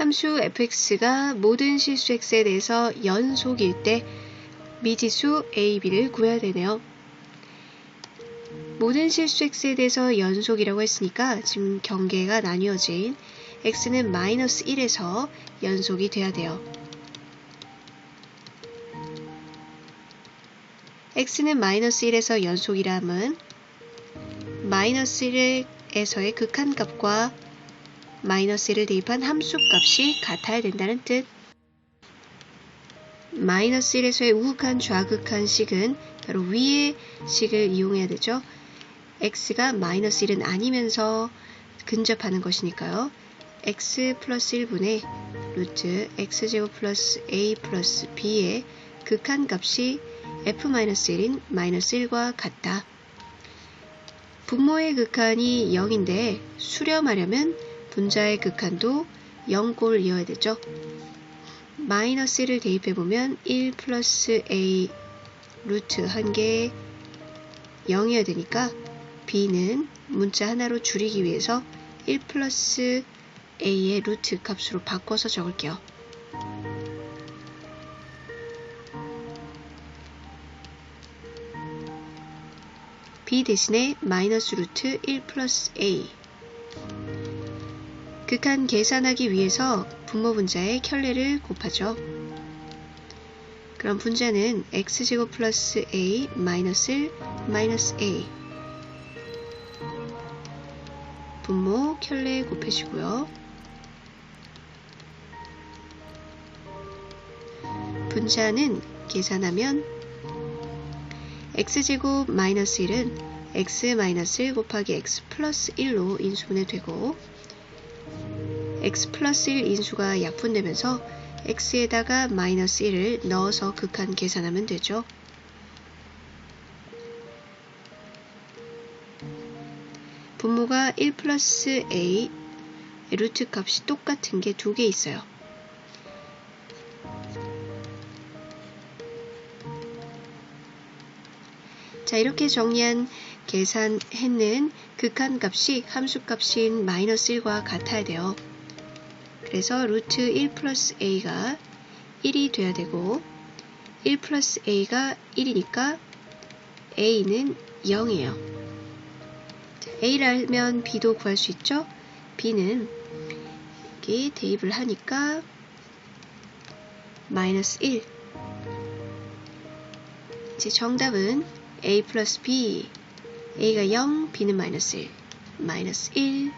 함수 fx가 모든 실수 x에 대해서 연속일 때 미지수 a, b를 구해야 되네요. 모든 실수 x에 대해서 연속이라고 했으니까 지금 경계가 나뉘어진 x는 마이너스 1에서 연속이 돼야 돼요. x는 마이너스 1에서 연속이라면 마이너스 1에서의 극한값과 마이너스 1을 대입한 함수값이 같아야 된다는 뜻. 마이너스 1에서의 우극한 좌극한 식은 바로 위의 식을 이용해야 되죠. x가 마이너스 1은 아니면서 근접하는 것이니까요. x 플러스 1분의 루트 x제곱 플러스 a 플러스 b의 극한 값이 f-1인 마이너스 1과 같다. 분모의 극한이 0인데 수렴하려면 분자의 극한도 0꼴 이어야 되죠. 마이너스 1을 대입해보면 1 플러스 a 루트 한 개에 0이어야 되니까 b는 문자 하나로 줄이기 위해서 1 플러스 a의 루트 값으로 바꿔서 적을게요. b 대신에 마이너스 루트 1 플러스 a 극한 계산하기 위해서 분모 분자의 켤레를 곱하죠. 그럼 분자는 x제곱 플러스 a 마이너스 1 마이너스 a 분모 켤레 곱해주고요. 분자는 계산하면 x제곱 마이너스 1은 x 마이너스 1 곱하기 x 플러스 1로 인수분해 되고 x 플러스 1 인수가 약분되면서 x에다가 마이너스 1을 넣어서 극한 계산하면 되죠. 분모가 1 플러스 a 루트 값이 똑같은 게 두 개 있어요. 자 이렇게 정리한 계산했는 극한값이 함수값인 마이너스 1과 같아야 돼요. 그래서 루트 1 플러스 a가 1이 돼야 되고 1 플러스 a가 1이니까 a는 0이에요. a를 알면 b도 구할 수 있죠? b는 여기 대입을 하니까 마이너스 1 이제 정답은 a 플러스 b a가 0, b는 마이너스 1 마이너스 1